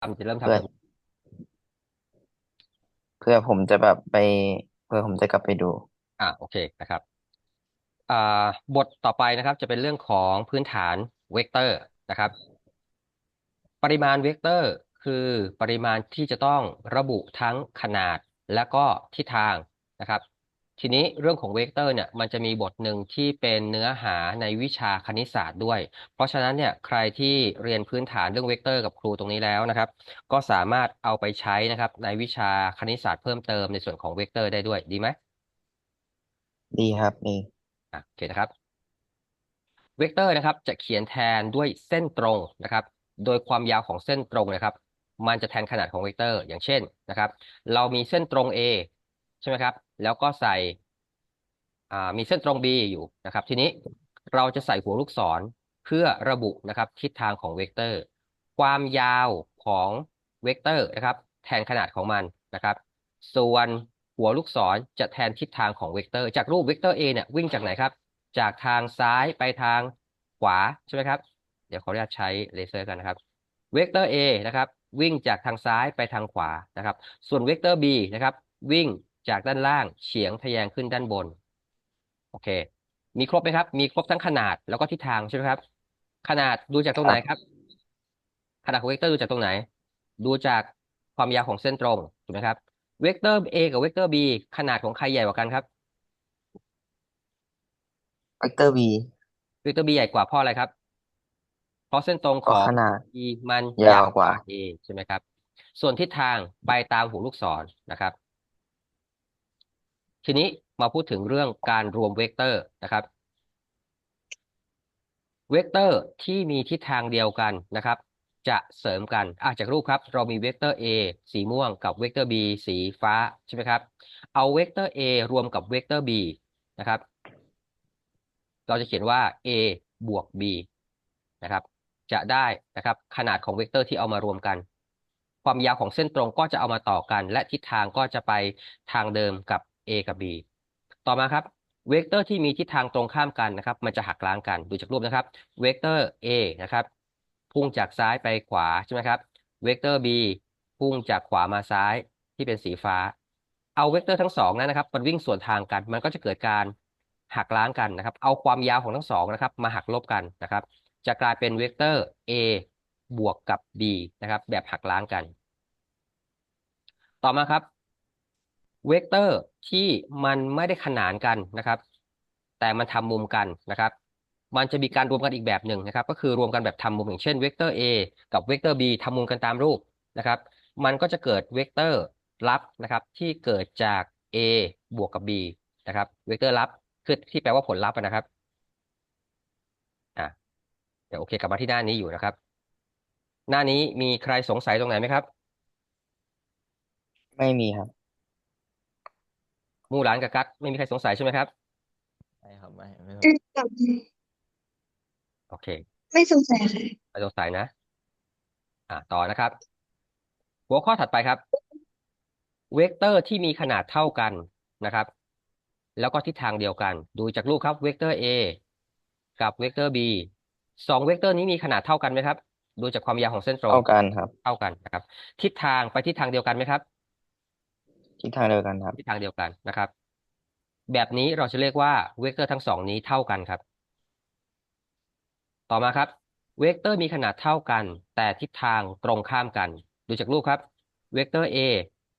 ทำจะเริ่มทำเพื่อเพื่อผมจะแบบไป เพื่อผมจะกลับไปดู อ่าโอเคนะครับอ่าบทต่อไปนะครับจะเป็นเรื่องของพื้นฐานเวกเตอร์นะครับ ปริมาณเวกเตอร์คือปริมาณที่จะต้องระบุทั้งขนาดและก็ทิศทางนะครับ ทีนี้เรื่องของเวกเตอร์เนี่ยมันจะมีบทหนึ่งที่เป็นเนื้อหาในวิชาคณิตศาสตร์ด้วย เพราะฉะนั้นเนี่ยใครที่เรียนพื้นฐานเรื่องเวกเตอร์กับครูตรงนี้แล้วนะครับ ก็สามารถเอาไปใช้นะครับในวิชาคณิตศาสตร์เพิ่มเติมในส่วนของเวกเตอร์ได้ด้วยดีไหมดีครับดีอะโอเคนะครับเวกเตอร์นะครับจะเขียนแทนด้วยเส้นตรงนะครับ โดยความยาวของเส้นตรงนะครับ มันจะแทนขนาดของเวกเตอร์ อย่างเช่นนะครับ เรามีเส้นตรง A ใช่ไหมครับ แล้วก็ใส่มีเส้นตรง B อยู่นะครับ ทีนี้เราจะใส่หัวลูกศรเพื่อระบุนะครับทิศทางของเวกเตอร์ ความยาวของเวกเตอร์นะครับ แทนขนาดของมันนะครับ ส่วนหัวลูกศรจะแทนทิศทางของเวกเตอร์ จากรูปเวกเตอร์ A เนี่ยวิ่งจากไหนครับ จากทางซ้ายไปทางขวาใช่ไหมครับ เดี๋ยวขออนุญาตใช้เลเซอร์กันนะครับ เวกเตอร์ A นะครับ วิ่งจากทางซ้ายไปทางขวานะครับ ส่วนเวกเตอร์ B นะครับ วิ่ง จากด้านล่างเฉียงทะแยงขึ้นด้านบน โอเค มีครบไหมครับ มีครบทั้งขนาดแล้วก็ทิศทางใช่ไหมครับ ขนาดดูจากตรงไหนครับ ขนาดของเวกเตอร์ดูจากตรงไหน ดูจากความยาวของเส้นตรงถูกไหมครับ เวกเตอร์ A กับเวกเตอร์ B ขนาดของใครใหญ่กว่ากันครับ เวกเตอร์ b เวกเตอร์ B ใหญ่กว่าเพราะอะไรครับ เพราะเส้นตรงขก็อง ขนาด E มันยาวกว่า A ใช่ไหมครับ ส่วนทิศทางไปตามหัวลูกศรนะครับ ทีนี้มาพูดถึงเรื่องการรวมเวกเตอร์นะครับ เวกเตอร์ที่มีทิศทางเดียวกันนะครับ จะเสริมกันอะจากรูปครับ เรามีเวกเตอร์ A สีม่วงกับเวกเตอร์ B สีฟ้าใช่ไหมครับ เอาเวกเตอร์ A รวมกับเวกเตอร์ B นะครับ เราจะเขียนว่า A บวก B นะครับ จะได้นะครับขนาดของเวกเตอร์ที่เอามารวมกันความยาวของเส้นตรงก็จะเอามาต่อกัน และทิศทางก็จะไปทางเดิมกับ A กับ B ต่อมาครับเวกเตอร์ที่มีทิศทางตรงข้ามกันนะครับ มันจะหักล้างกันดูจากรูปนะครับเวกเตอร์ A นะครับ พุ่งจากซ้ายไปขวาใช่ไหมครับเวกเตอร์ B พุ่งจากขวามาซ้ายที่เป็นสีฟ้า เอาเวกเตอร์ทั้งสองนั้นนะครับมันวิ่งสวนทางกัน มันก็จะเกิดการหักล้างกันนะครับ เอาความยาวของทั้งสองนะครับ มาหักลบกันนะครับ จะกลายเป็นเวกเตอร์ A บวกกับ B นะครับ แบบหักล้างกัน ต่อมาครับ เวกเตอร์ที่มันไม่ได้ขนานกันนะครับ แต่มันทำมุมกันนะครับ มันจะมีการรวมกันอีกแบบหนึ่งนะครับ ก็คือรวมกันแบบทำมุมอย่างเช่นเวกเตอร์ A กับเวกเตอร์ B ทำมุมกันตามรูปนะครับ มันก็จะเกิดเวกเตอร์ลับนะครับ ที่เกิดจาก A บวกกับ B นะครับเวกเตอร์ลับคือที่แปลว่าผลลัพธ์นะครับอะเดี๋ยวโอเคกลับมาที่หน้านี้อยู่นะครับ หน้านี้มีใครสงสัยตรงไหนไหมครับ ไม่มีครับ มู่หลานกับกั๊กไม่มีใครสงสัยใช่ไหมครับ ไม่ครับไม่ไม่อืมตอบได้โอเค ไม่สงสัยค่ะไม่สงสัยนะ อ่าต่อนะครับ หัวข้อถัดไปครับ เวกเตอร์ที่มีขนาดเท่ากันนะครับ แล้วก็ทิศทางเดียวกัน ดูจากรูปครับเวกเตอร์ A กับเวกเตอร์ B สองเวกเตอร์นี้มีขนาดเท่ากันไหมครับ ดูจากความยาวของเส้นตรงเท่ากันครับ เท่ากันนะครับ ทิศทางไปทิศทางเดียวกันไหมครับ ทิศทางเดียวกันครับ ทิศทางเดียวกันนะครับ แบบนี้เราจะเรียกว่าเวกเตอร์ทั้งสองนี้เท่ากันครับ ต่อมาครับเวกเตอร์มีขนาดเท่ากัน แต่ทิศทางตรงข้ามกัน ดูจากรูปครับเวกเตอร์ A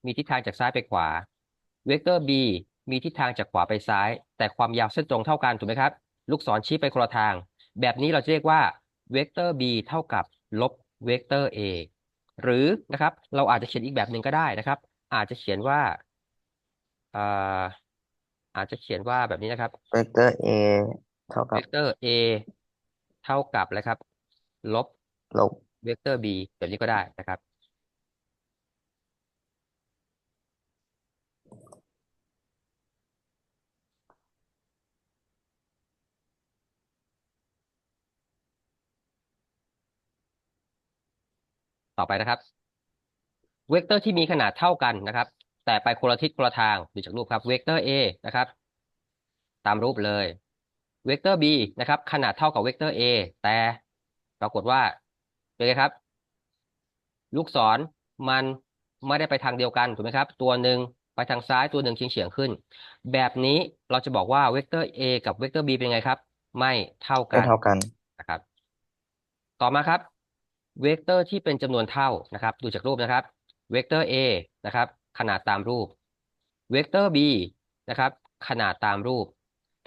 มีทิศทางจากซ้ายไปขวาเวกเตอร์ B มีทิศทางจากขวาไปซ้าย แต่ความยาวเส้นตรงเท่ากันถูกไหมครับ ลูกศรชี้ไปคนละทาง แบบนี้เราจะเรียกว่าเวกเตอร์ B เท่ากับลบเวกเตอร์ A หรือนะครับ เราอาจจะเขียนอีกแบบหนึ่งก็ได้นะครับ อาจจะเขียนว่าอ่าอาจจะเขียนว่าแบบนี้นะครับเวกเตอร์ a เท่าเวกับกเตอร์ A เท่ากับอะไรครับ ลบลบเวกเตอร์ b แบบนี้ก็ได้นะครับ ต่อไปนะครับ เวกเตอร์ที่มีขนาดเท่ากันนะครับ แต่ไปคนละทิศคนละทางดูจากรูปครับเวกเตอร์ a นะครับ ตามรูปเลยเวกเตอร์ b นะครับ ขนาดเท่ากับเวกเตอร์ a แต่ปรากฏว่าเป็นไงครับ ลูกศรมันไม่ได้ไปทางเดียวกันถูกไหมครับ ตัวหนึ่งไปทางซ้ายตัวหนึ่งเฉียงเฉียงขึ้น แบบนี้เราจะบอกว่าเวกเตอร์ a กับเวกเตอร์ b เป็นไงครับ ไม่เท่าไม่กันเท่ากันนะครับ ต่อมาครับเวกเตอร์ที่เป็นจำนวนเท่านะครับ ดูจากรูปนะครับ เวกเตอร์ a นะครับ ขนาดตามรูป เวกเตอร์ b นะครับ ขนาดตามรูป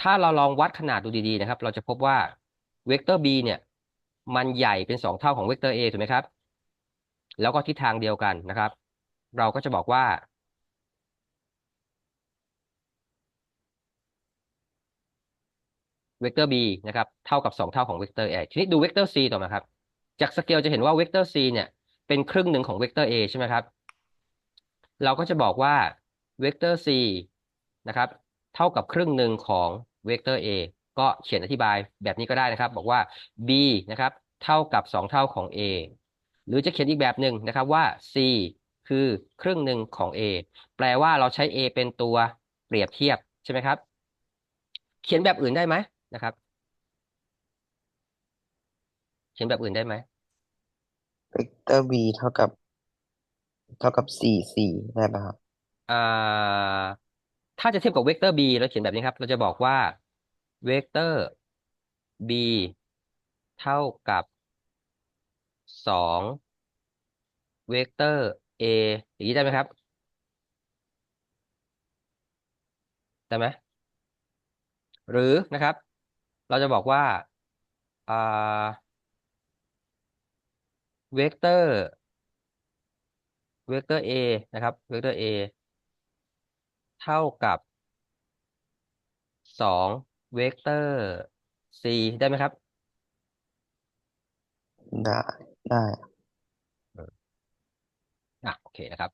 ถ้าเราลองวัดขนาดดูดีๆนะครับ เราจะพบว่าเวกเตอร์ b เนี่ย มันใหญ่เป็นสองเท่าของเวกเตอร์ a ถูกไหมครับ แล้วก็ทิศทางเดียวกันนะครับ เราก็จะบอกว่า เวกเตอร์ b นะครับ เท่ากับ 2 เท่าของเวกเตอร์ a ทีนี้ดูเวกเตอร์ c ต่อมาครับ จากสเกลจะเห็นว่าเวกเตอร์ c เนี่ย เป็นครึ่งหนึ่งของเวกเตอร์ a ใช่ไหมครับ เราก็จะบอกว่าเวกเตอร์ c นะครับ เท่ากับครึ่งหนึ่งของเวกเตอร์ a ก็เขียนอธิบายแบบนี้ก็ได้นะครับ บอกว่า b นะครับ เท่ากับ 2 เท่าของ a หรือจะเขียนอีกแบบหนึ่งนะครับว่า c คือครึ่งหนึ่งของ a แปลว่าเราใช้ a เป็นตัวเปรียบเทียบใช่ไหมครับ เขียนแบบอื่นได้ไหมนะครับ เขียนแบบอื่นได้ไหม เวกเตอร์ b เท่ากับ เท่ากับสี่สี่ได้ป่ะครับ อ่าถ้าจะเทียบกับเวกเตอร์ b เราเขียนแบบนี้ครับ เราจะบอกว่าเวกเตอร์ b เท่ากับสองเวกเตอร์ a อย่างนี้ได้ไหมครับ ได้ไหมหรือนะครับ เราจะบอกว่าอ่า เวกเตอร์ เวกเตอร์ a นะครับ เวกเตอร์ a เท่ากับสองเวกเตอร์ c ได้ไหมครับ ได้ได้อะโอเคนะครับ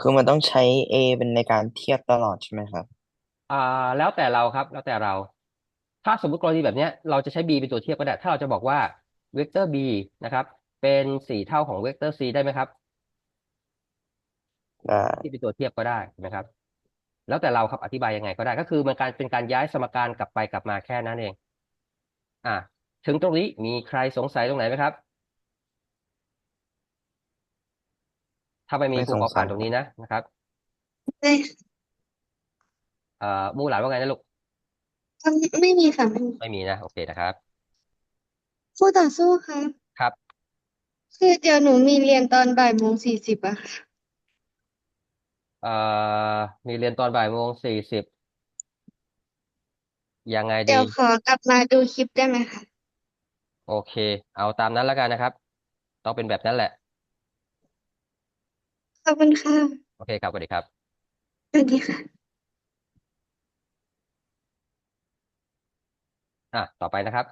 คือมันต้องใช้ a เป็นในการเทียบตลอดใช่ไหมครับ อ่า แล้วแต่เราครับ แล้วแต่เรา ถ้าสมมติกรณีแบบเนี้ยเราจะใช้ b เป็นตัวเทียบก็ได้ ถ้าเราจะบอกว่าเวกเตอร์ b นะครับ เป็นสี่เท่าของเวกเตอร์ c ได้ไหมครับได้ที่เป็นตัวเทียบก็ได้ใช่ไหมครับ แล้วแต่เราครับอธิบายยังไงก็ได้ ก็คือมันการเป็นการย้ายสมการกลับไปกลับมาแค่นั้นเอง อะถึงตรงนี้มีใครสงสัยตรงไหนไหมครับ ถ้าไม่มีไม่ครูสงขอสัผ่านย ตรงนี้นะนะครับไม่เอ่อมู่หลานว่าไงนะลูก ไม่มีค่ะไม่มีนะ โอเคนะครับ คู่ต่อสู้ครับ ครับ คือเดี๋ยวหนูมีเรียนตอนบ่ายโมงสี่สิบอะค่ะเอ่อมีเรียนตอนบ่ายโมงสี่สิบยังไงเดี๋ดียวขอกลับมาดูคลิปได้ไหมคะโอเค เอาตามนั้นแล้วกันนะครับ ต้องเป็นแบบนั้นแหละ ขอบคุณค่ะโอเคครับสวัสดีครับ สวัสดีค่ะ อะต่อไปนะครับ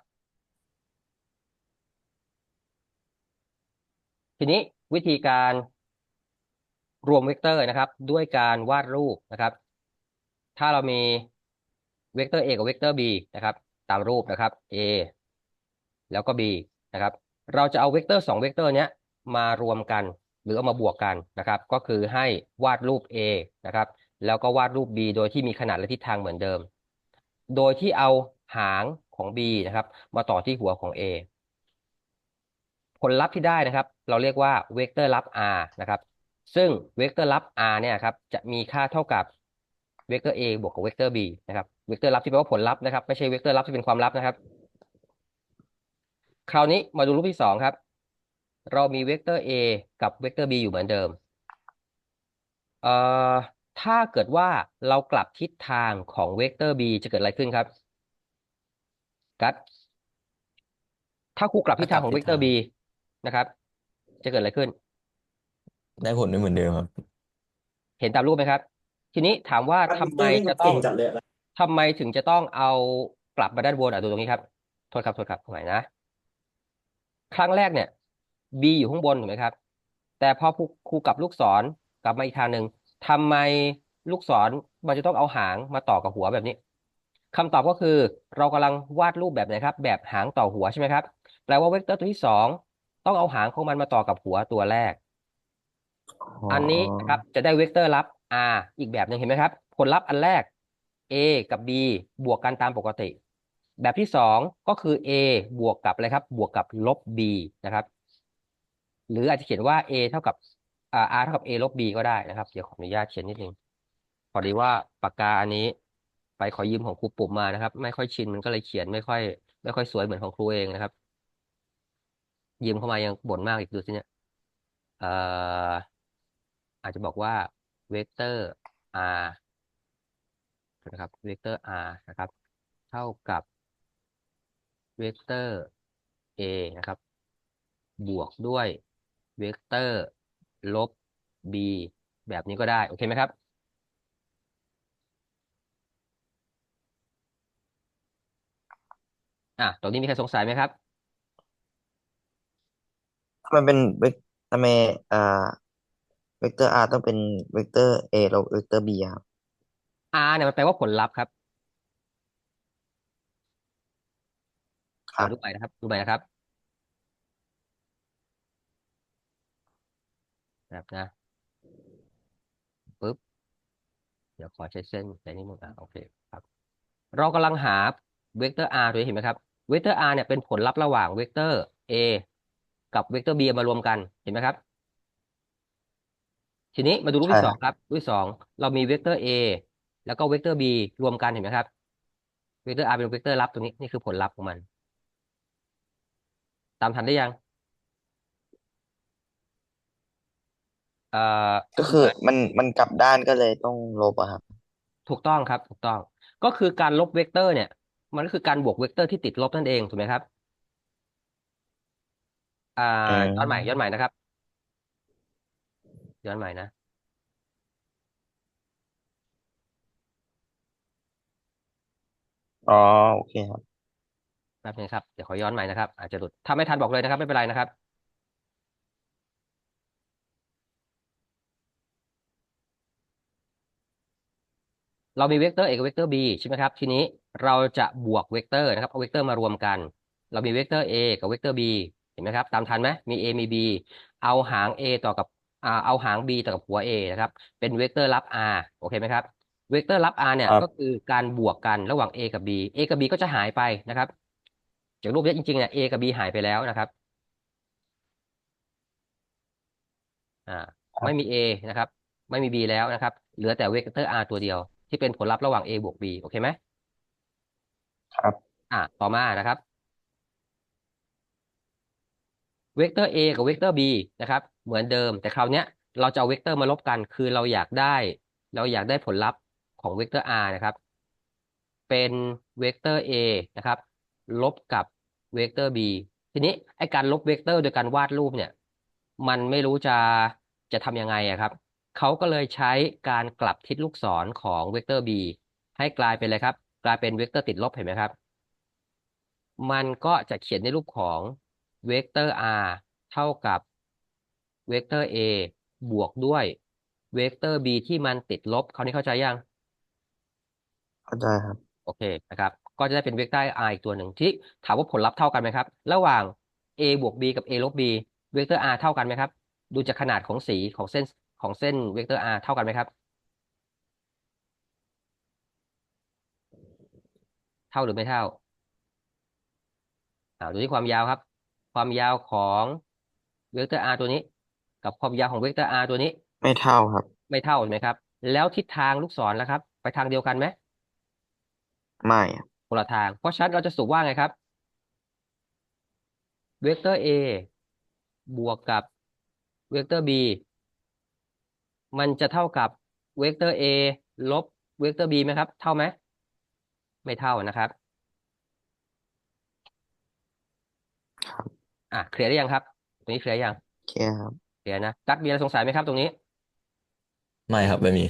ทีนี้วิธีการรวมเวกเตอร์นะครับ ด้วยการวาดรูปนะครับ ถ้าเรามีเวกเตอร์ a กับเวกเตอร์ b นะครับ ตามรูปนะครับ a แล้วก็ b นะครับ เราจะเอาเวกเตอร์สองเวกเตอร์เนี้ยมารวมกันหรือเอามาบวกกันนะครับ ก็คือให้วาดรูป a นะครับ แล้วก็วาดรูป b โดยที่มีขนาดและทิศทางเหมือนเดิม โดยที่เอาหาง ของ b นะครับ มาต่อที่หัวของ a ผลลัพธ์ที่ได้นะครับ เราเรียกว่าเวกเตอร์ลับ r นะครับ ซึ่งเวกเตอร์ลับ r เนี่ยครับจะมีค่าเท่ากับเวกเตอร์ a บวกกับเวกเตอร์ b นะครับเวกเตอร์ลับที่แปลว่าผลลัพธ์นะครับไม่ใช่เวกเตอร์ลับที่เป็นความลับนะครับ คราวนี้มาดูรูปที่สองครับ เรามีเวกเตอร์ a กับเวกเตอร์ b อยู่เหมือนเดิมเอ่อถ้าเกิดว่าเรากลับทิศทางของเวกเตอร์ b จะเกิดอะไรขึ้นครับ กัดถ้าครูกลับทิศทางของเวกเตอร์ b นะครับ จะเกิดอะไรขึ้น ได้ผลไม่เหมือนเดิมครับ เห็นตามรูปไหมครับ ทีนี้ถามว่าทำไมจะต้องเก่งจัดเลยอะทำไมถึงจะต้องเอากลับมาด้านบนอะดูตรงนี้ครับโทษครับโทษครับเอาใหม่นะ ครั้งแรกเนี่ย b อยู่ข้างบนถูกไหมครับ แต่พอครูครูกลับลูกศรกลับมาอีกทางหนึ่งทำไมลูกศรมันจะต้องเอาหางมาต่อกับหัวแบบนี้ คำตอบก็คือเรากำลังวาดรูปแบบไหนครับ แบบหางต่อหัวใช่ไหมครับ แปลว่าเวกเตอร์ตัวที่สองต้องเอาหางของมันมาต่อกับหัวตัวแรก อันนี้นะครับจะได้เวกเตอร์ลับ r อีกแบบหนึ่งเห็นไหมครับ ผลลัพธ์อันแรก a กับ b บวกกันตามปกติ แบบที่สองก็คือ a บวกกับอะไรครับ บวกกับลบ b นะครับ หรืออาจจะเขียนว่า a เท่ากับอ่า r เท่ากับ a ลบ b ก็ได้นะครับ เดี๋ยวขออนุญาตเขียนนิดนึงพอดีว่าปากกาอันนี้ ไปขอยืมของครูปุ่มมานะครับ ไม่ค่อยชินมันก็เลยเขียนไม่ค่อย ไม่ค่อยสวยเหมือนของครูเองนะครับ ยืมเข้ามายังบ่นมากอีกดูสิเนี่ยเอ่ออาจจะบอกว่าเวกเตอร์ r นะครับเวกเตอร์ r นะครับ เท่ากับเวกเตอร์ a นะครับ บวกด้วยเวกเตอร์ ลบ b แบบนี้ก็ได้ โอเคไหมครับ อะตรงนี้มีใครสงสัยไหมครับมันเป็นเวกทำไมอ่าเวกเตอร์ r ต้องเป็นเวกเตอร์ a ลบเวกเตอร์ b ครับ r เนี่ยมันแปลว่าผลลัพธ์ครับครัเดี๋ยวบดูไปนะครับ ดูไปนะครับแบบนะปึ๊บเดี๋ยวขอใช้เส้นในนี้มึงอะโอเคครับ เรากำลังหาเวกเตอร์ r ตัวนี้เห็นไหมครับ เวกเตอร์ r เนี่ยเป็นผลลัพธ์ระหว่างเวกเตอร์ a กับเวกเตอร์ b มารวมกันเห็นไหมครับ ทีนี้มาดูรูปที่ใช่สองครับรูปที่สองเรามีเวกเตอร์ a แล้วก็เวกเตอร์ b รวมกันเห็นไหมครับเวกเตอร์ r เป็นเวกเตอร์ลับตรงนี้นี่คือผลลัพธ์ของมัน ตามทันได้ยังเอ่อก็คือมันมันกลับด้านก็เลยต้องลบอะครับ ถูกต้องครับ ถูกต้อง ก็คือการลบเวกเตอร์เนี่ย มันก็คือการบวกเวกเตอร์ที่ติดลบนั่นเองถูกไหมครับ อ่าอืมย้อนใหม่ย้อนใหม่นะครับ ย้อนใหม่นะ อ๋อ โอเคครับ แป๊บนึงครับ เดี๋ยวขอย้อนใหม่นะครับ อาจจะหลุด ถ้าไม่ทันบอกเลยนะครับ ไม่เป็นไรนะครับ เรามีเวกเตอร์ a กับเวกเตอร์ b ใช่ไหมครับ ทีนี้เราจะบวกเวกเตอร์นะครับ เอาเวกเตอร์มารวมกัน เรามีเวกเตอร์ a กับเวกเตอร์ b เห็นไหมครับ ตามทันไหมมี a มี b เอาหาง a ต่อกับอ่าเอาหาง b ต่อกับหัว a นะครับ เป็นเวกเตอร์ลับ r โอเคไหมครับ เวกเตอร์ลับ r เนี่ยครับก็คือการบวกกันระหว่าง a กับ b a กับ b ก็จะหายไปนะครับ จากรูปนี้จริงๆเนี่ย a กับ b หายไปแล้วนะครับ อ่า ไม่มี a นะครับ ไม่มี b แล้วนะครับ เหลือแต่เวกเตอร์ r ตัวเดียว ที่เป็นผลลัพธ์ระหว่าง a บวก b โอเคไหมครับ อะต่อมานะครับเวกเตอร์ a กับเวกเตอร์ b นะครับ เหมือนเดิม แต่คราวเนี้ยเราจะเอาเวกเตอร์มาลบกัน คือเราอยากได้ เราอยากได้ผลลัพธ์ของเวกเตอร์ r นะครับ เป็นเวกเตอร์ a นะครับ ลบกับเวกเตอร์ b ทีนี้ไอการลบเวกเตอร์โดยการวาดรูปเนี่ย มันไม่รู้จะจะทำยังไงอะครับ เขาก็เลยใช้การกลับทิศลูกศรของเวกเตอร์ b ให้กลายเป็นอะไรครับ กลายเป็นเวกเตอร์ติดลบเห็นไหมครับ มันก็จะเขียนในรูปของเวกเตอร์ r เท่ากับเวกเตอร์ a บวกด้วยเวกเตอร์ b ที่มันติดลบคราวนี้เข้าใจยัง เข้าใจครับ โอเคนะครับ ก็จะได้เป็นเวกเตอร์ r อีกตัวหนึ่งที่ถามว่าผลลัพธ์เท่ากันไหมครับ ระหว่าง a บวก b กับ a ลบ b เวกเตอร์ r เท่ากันไหมครับ ดูจากขนาดของสีของเส้น ของเส้นเวกเตอร์ r เท่ากันไหมครับ เท่าหรือไม่เท่าอ่าดูที่ความยาวครับ ความยาวของเวกเตอร์ r ตัวนี้ กับความยาวของเวกเตอร์ r ตัวนี้ ไม่เท่าครับ ไม่เท่าใช่ไหมครับ แล้วทิศทางลูกศรแล้วครับ ไปทางเดียวกันไหมไม่ครับคนละทาง เพราะฉะนั้นเราจะสรุปว่าไงครับ เวกเตอร์ a บวกกับเวกเตอร์ b มันจะเท่ากับเวกเตอร์ a ลบเวกเตอร์ b ไหมครับ เท่าไหม ไม่เท่านะครับ อะเคลียร์ได้ยังครับ ตรงนี้เคลียร์ยังโอเคครับ เคลียร์นะ กัดมีอะไรสงสัยไหมครับตรงนี้ ไม่ครับไม่มี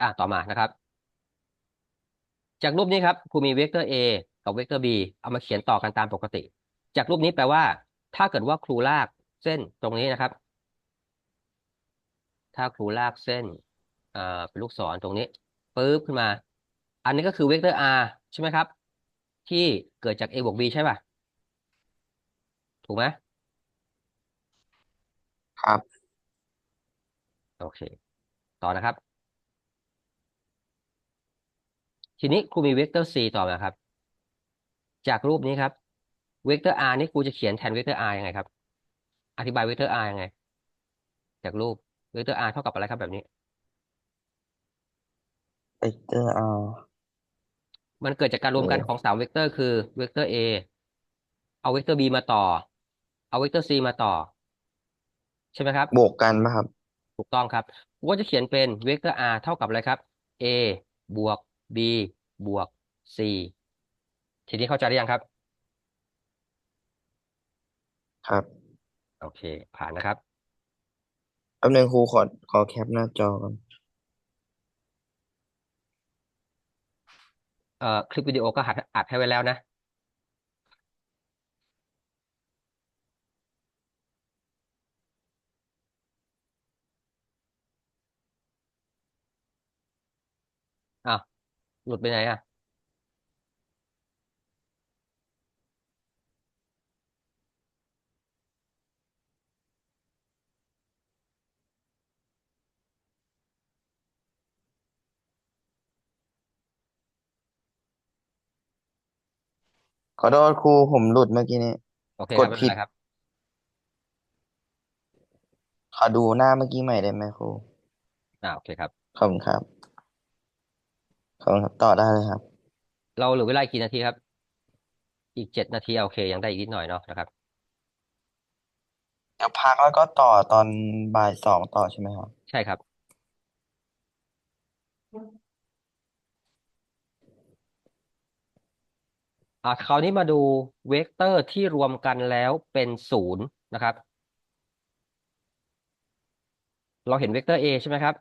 อะต่อมานะครับ จากรูปนี้ครับครูมีเวกเตอร์ a กับเวกเตอร์ b เอามาเขียนต่อกันตามปกติ จากรูปนี้แปลว่า ถ้าเกิดว่าครูลากเส้นตรงนี้นะครับ ถ้าครูลากเส้นเอ่อเป็นลูกศรตรงนี้ปึ๊บขึ้นมา อันนี้ก็คือเวกเตอร์ r ใช่ไหมครับ ที่เกิดจาก a บวก b ใช่ป่ะ ถูกไหมครับ โอเค ต่อนะครับ ทีนี้ครูมีเวกเตอร์ c ต่อมาครับ จากรูปนี้ครับเวกเตอร์ r นี่ครูจะเขียนแทนเวกเตอร์ r ยังไงครับ อธิบายเวกเตอร์ r ยังไง จากรูปเวกเตอร์ r เท่ากับอะไรครับแบบนี้เวกเตอร์อาร์มันเกิดจากการรวมกันโอ้ของสามเวกเตอร์คือเวกเตอร์ a เอาเวกเตอร์ b มาต่อ เอาเวกเตอร์ c มาต่อ ใช่ไหมครับ บวกกันป่ะครับ ถูกต้องครับกูก็จะเขียนเป็นเวกเตอร์ r เท่ากับอะไรครับ a บวก b บวก c ทีนี้เข้าใจหรือยังครับ ครับโอเค ผ่านนะครับ แป๊บนึงครูขอขอแคปหน้าจอก่อนเอ่อคลิปวิดีโอก็อัดอัดให้ไว้แล้วนะ อ้าว หลุดไปไหนอะ ขอโทษครูผมหลุดเมื่อกี้นี้ โอเคกครัดบไม่ผิเป็นด ไรครับ ขอดูหน้าเมื่อกี้ใหม่ได้ไหมครู อ่าโอเคครับ ขอบคุณครับ ขอบคุณครับ ต่อได้เลยครับ เราเหลือเวลาอีกกี่นาทีครับ อีกเจ็ดนาทีโอเค ยังได้อีกนิดหน่อยเนาะนะครับ เดี๋ยวพักแล้วก็ต่อตอนบ่ายสองต่อใช่ไหมครับ ใช่ครับ อ่าคราวนี้มาดูเวกเตอร์ที่รวมกันแล้วเป็นศูนย์นะครับ เราเห็นเวกเตอร์ a ใช่ไหมครับ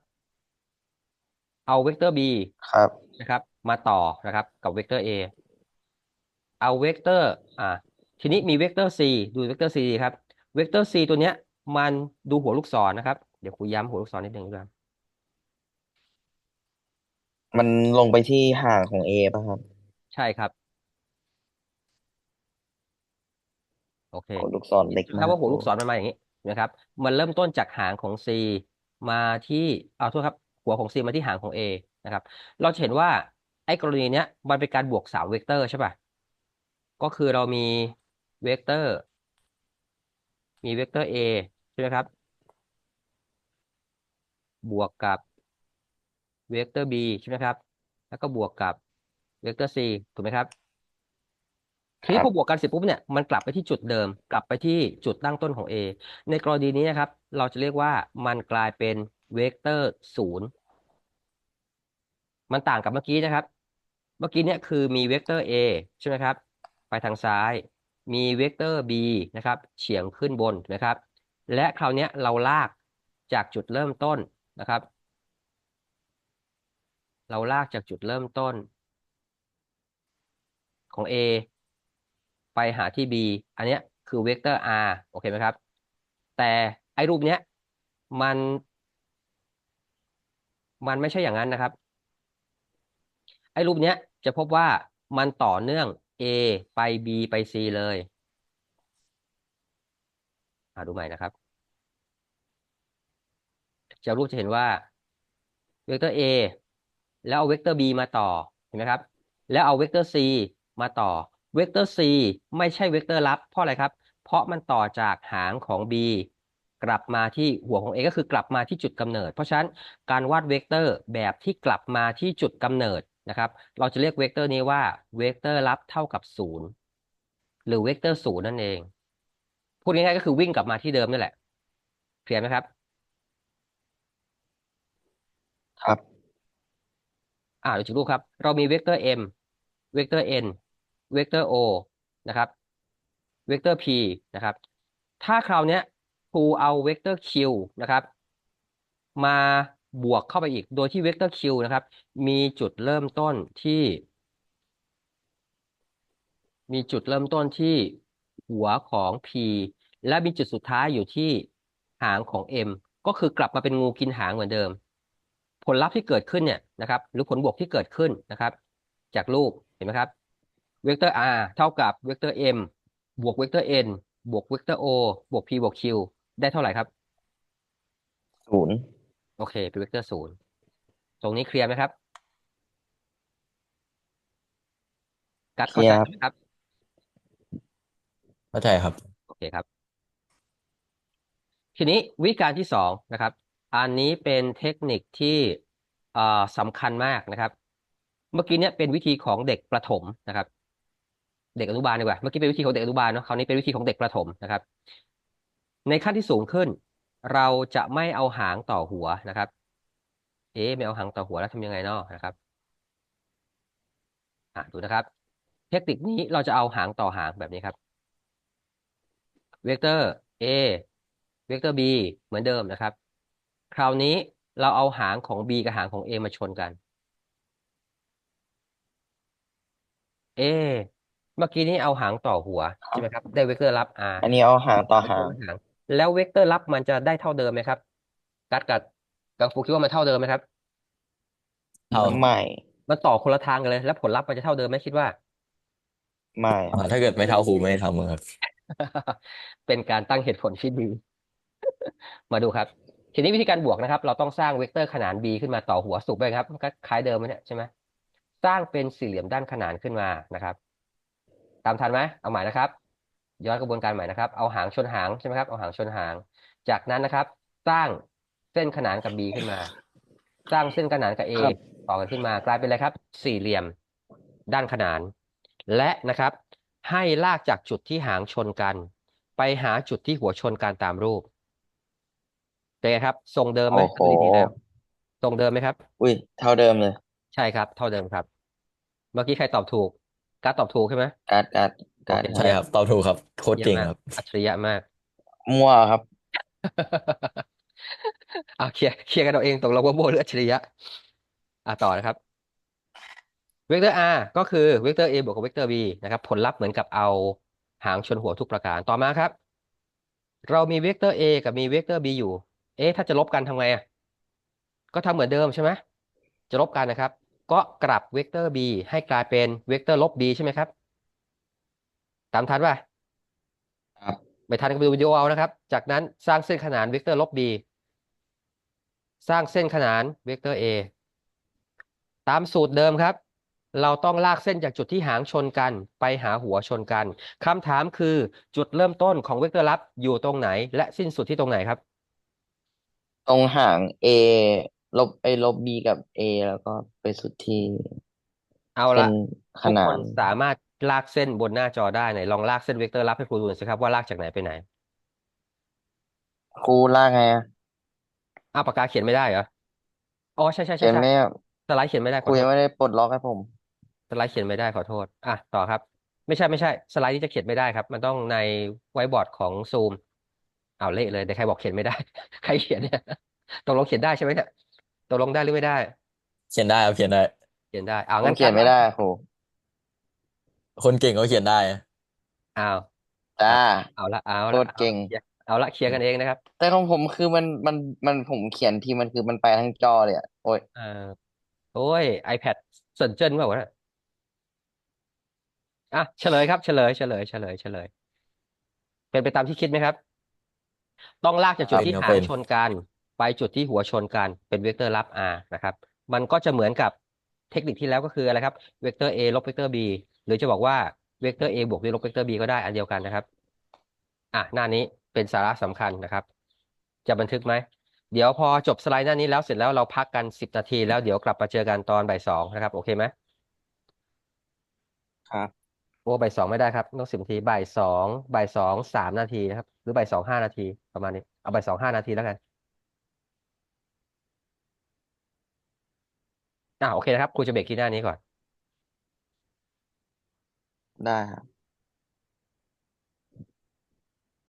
เอาเวกเตอร์ b ครับ นะครับ มาต่อนะครับ กับเวกเตอร์ a เอาเวกเตอร์ อ่า ทีนี้มีเวกเตอร์ c ดูเวกเตอร์ c ดีครับ เวกเตอร์ c ตัวเนี้ย มันดูหัวลูกศรนะครับ เดี๋ยวครูย้ำหัวลูกศรนิดหนึ่งด้วยมันลงไปที่ห่างของ A ป่ะครับ ใช่ครับ โอเคโอ้ลูกศรเล็กถ้มาก ว่าหัวครูลูกศรมันมาอย่างนี้นะครับ มันเริ่มต้นจากหางของ c มาที่เอาโทษครับ หัวของ c มาที่หางของ a นะครับ เราจะเห็นว่าไอ้กรณีเนี้ยมันเป็นการบวกสามเวกเตอร์ใช่ป่ะ ก็คือเรามีเวกเตอร์ มีเวกเตอร์ a ใช่ไหมครับ บวกกับเวกเตอร์ b ใช่ไหมครับ แล้วก็บวกกับเวกเตอร์ c ถูกไหมครับ ทีนี้พอบวกกันเสร็จปุ๊บเนี่ยมันกลับไปที่จุดเดิม กลับไปที่จุดตั้งต้นของ A ในกรณีนี้นะครับ เราจะเรียกว่ามันกลายเป็นเวกเตอร์ศูนย์มันต่างกับเมื่อกี้นะครับ เมื่อกี้เนี่ยคือมีเวกเตอร์ A ใช่ไหมครับ ไปทางซ้าย มีเวกเตอร์ B นะครับ เฉียงขึ้นบนถูกไหมครับ และคราวนี้เราลากจากจุดเริ่มต้นนะครับ เราลากจากจุดเริ่มต้นของ A ไปหาที่ B อันเนี้ยคือเวกเตอร์ r โอเคไหมครับ แต่ไอ้รูปเนี้ยมัน มันไม่ใช่อย่างนั้นนะครับ ไอ้รูปเนี้ยจะพบว่ามันต่อเนื่อง A ไป B ไป C เลยอ่าดูใหม่นะครับ จากรูปจะเห็นว่าเวกเตอร์ A แล้วเอาเวกเตอร์ B มาต่อ เห็นไหมครับ แล้วเอาเวกเตอร์ C มาต่อ เวกเตอร์ C ไม่ใช่เวกเตอร์ลับ เพราะอะไรครับ เพราะมันต่อจากหางของ B กลับมาที่หัวของ A ก็คือกลับมาที่จุดกำเนิด เพราะฉะนั้นการวาดเวกเตอร์แบบที่กลับมาที่จุดกำเนิดนะครับ เราจะเรียกเวกเตอร์นี้ว่าเวกเตอร์ลับเท่ากับศูนย์หรือเวกเตอร์ศูนย์นั่นเอง พูดง่ายๆก็คือวิ่งกลับมาที่เดิมนั่นแหละเคลียร์ไหมครับ ครับ อ่าเราจะดูครับ เรามีเวกเตอร์ m เวกเตอร์ n เวกเตอร์ o นะครับเวกเตอร์ p นะครับ ถ้าคราวนี้ครูเอาเวกเตอร์ q นะครับ มาบวกเข้าไปอีก โดยที่เวกเตอร์ q นะครับ มีจุดเริ่มต้นที่ มีจุดเริ่มต้นที่หัวของ p และมีจุดสุดท้ายอยู่ที่หางของ m ก็คือกลับมาเป็นงูกินหางเหมือนเดิม ผลลัพธ์ที่เกิดขึ้นเนี่ยนะครับ หรือผลบวกที่เกิดขึ้นนะครับ จากรูปเห็นไหมครับ เวกเตอร์ r เท่ากับเวกเตอร์ m บวกเวกเตอร์ n บวกเวกเตอร์ o บวก p บวก q ได้เท่าไหร่ครับ ศูนย์โอเคเป็นเวกเตอร์ศูนย์ตรงนี้เคลียร์ไหมครับกัดเข้าใจเคลียร์ครับไหมครับ เข้าใจครับ โอเคครับ ทีนี้วิธีการที่สองนะครับ อันนี้เป็นเทคนิคที่เอ่อสำคัญมากนะครับ เมื่อกี้เนี่ยเป็นวิธีของเด็กประถมนะครับ เด็กอนุบาลดีกว่า เมื่อกี้เป็นวิธีของเด็กอนุบาลเนาะ คราวนี้เป็นวิธีของเด็กประถมนะครับ ในขั้นที่สูงขึ้น เราจะไม่เอาหางต่อหัวนะครับ เอ๊ะไม่เอาหางต่อหัวแล้วทำยังไงเนาะนะครับอะดูนะครับ เทคนิคนี้เราจะเอาหางต่อหางแบบนี้ครับ เวกเตอร์ a เวกเตอร์ b เหมือนเดิมนะครับ คราวนี้เราเอาหางของ b กับหางของ a มาชนกัน a เมื่อกี้นี้เอาหางต่อหัวใช่ไหมครับ ได้เวกเตอร์รับ r อันนี้เอาหางต่อหางหาง แล้วเวกเตอร์รับมันจะได้เท่าเดิมไหมครับกัดกับกังฟูคิดว่ามันเท่าเดิมไหมครับ เท่าไม่ มันต่อคนละทางกันเลย แล้วผลลัพธ์มันจะเท่าเดิมไหมคิดว่า ไม่อ่าถ้าเกิดไม่เท่าครูไม่ทำครับ เป็นการตั้งเหตุผลที่ดี มาดูครับ ทีนี้วิธีการบวกนะครับ เราต้องสร้างเวกเตอร์ขนาน b ขึ้นมาต่อหัวสุกไปครับมันก็คล้ายเดิมไหมเนี่ยใช่ไหมสร้างเป็นสี่เหลี่ยมด้านขนานขึ้นมานะครับ ตามทันไหมเอาใหม่นะครับ ย้อนกระบวนการใหม่นะครับ เอาหางชนหางใช่ไหมครับ เอาหางชนหาง จากนั้นนะครับ สร้างเส้นขนานกับ b ขึ้นมา สร้างเส้นขนานกับ a ครับต่อกันขึ้นมากลายเป็นอะไรครับ สี่เหลี่ยม ด้านขนาน และนะครับ ให้ลากจากจุดที่หางชนกัน ไปหาจุดที่หัวชนกันตามรูปเป็นไงครับ ทรงเดิมไหมโอ้โหดูดีๆแล้วทรงเดิมไหมครับ อุ้ยเท่าเดิมเลย ใช่ครับ เท่าเดิมครับ เมื่อกี้ใครตอบถูก การดตอบถูกใช่ไหมการดการดการดโอเคใช่ครับตอบถูกครับโคตรเก่งยี่ยมมากครับอัจฉริยะมาก มั่วครับเอาเคลียร์เคลียร์กันเอาเองตกลงว่าโบหรืออัจฉริยะอะต่อนะครับเวกเตอร์ r ก็คือเวกเตอร์ a บวกกับเวกเตอร์ b นะครับ ผลลัพธ์เหมือนกับเอาหางชนหัวทุกประการต่อมาครับ เรามีเวกเตอร์ a กับมีเวกเตอร์ b อยู่ เอ๊ะถ้าจะลบกันทำไงอะก็ทำเหมือนเดิมใช่ไหมจะลบกันนะครับ ก็กลับเวกเตอร์ b ให้กลายเป็นเวกเตอร์ลบ b ใช่ไหมครับ ตามทันป่ะครับไม่ทันก็ไปดูวิดีโอเอานะครับ จากนั้นสร้างเส้นขนานเวกเตอร์ลบ b สร้างเส้นขนานเวกเตอร์ a ตามสูตรเดิมครับ เราต้องลากเส้นจากจุดที่หางชนกัน ไปหาหัวชนกันคำถามคือจุดเริ่มต้นของเวกเตอร์ลับอยู่ตรงไหน และสิ้นสุดที่ตรงไหนครับ ตรงหาง A ลบไอ้ลบ B กับ A แล้วก็ไปสุดที่เอาเป็ละนขทุกนาคดนสามารถลากเส้นบนหน้าจอได้ไหนลองลากเส้นเวกเตอร์ลับให้ครูดูหน่อยสิครับว่าลากจากไหนไปไหนครูล่ากไงอะอ้าวปากกาเขียนไม่ได้เหรออ๋อใช่ใช่ใช่เขียนใช่ไม่สไลด์เขียนไม่ได้ขคอรูโทยังษ ไม่ได้ปลดล็อกให้ผม สไลด์เขียนไม่ได้ขอโทษ อะ ต่อครับ ไม่ใช่ไม่ใช่ สไลด์นี้จะเขียนไม่ได้ครับ มันต้องในไวท์บอร์ดของซูมเอาวเละเลยแต่ใครบอกเขียนไม่ได้ ใครเขียนเนี่ยตกลงเขียนได้ใช่ไหมเนี่ย ตกลงได้หรือไม่ได้ เขียนได้ครับเขียนได้ เขียนได้เอาวผงั้มนเขียนไม่ได้ครูคนเก่งเขาเขียนได้ อ้าวจ้าเอาละเอาโคละตรเก่ง เอาละเคลียร์กันเองนะครับแต่ของผมคือมันมันมันผมเขียนทีมันคือมันไปทั้งจอเลยอะโอ้ยเอ่อโอ้ย iPad สนเจิ้นเปล่าวะเนี่ยอะเฉลยครับเฉลยเฉลยเฉลยเฉลย เป็นไปตามที่คิดไหมครับ ต้องลากจากจุดเป็นที่ครับหางเป็นชนกัน ไปจุดที่หัวชนกันเป็นเวกเตอร์รับ r นะครับ มันก็จะเหมือนกับเทคนิคที่แล้วก็คืออะไรครับเวกเตอร์ a ลบเวกเตอร์ b หรือจะบอกว่าเวกเตอร์ a บวกด้วยลบเวกเตอร์ b ก็ได้อันเดียวกันนะครับ อะหน้านี้เป็นสาระสำคัญนะครับ จะบันทึกไหม เดี๋ยวพอจบสไลด์หน้านี้แล้วเสร็จแล้วเราพักกันสิบนาทีแล้วเดี๋ยวกลับมาเจอกันตอนบ่ายสองนะครับ โอเคไหมครับโอ้บ่ายสองไม่ได้ครับต้องสิบนาทีบ่ายสองบ่ายสองสามนาทีนะครับ หรือบ่ายสองห้านาทีประมาณนี้เอาบ่ายสองห้านาทีแล้วกัน อ่าโอเคนะครับครูจะเบรกที่หน้านี้ก่อน ได้ครับ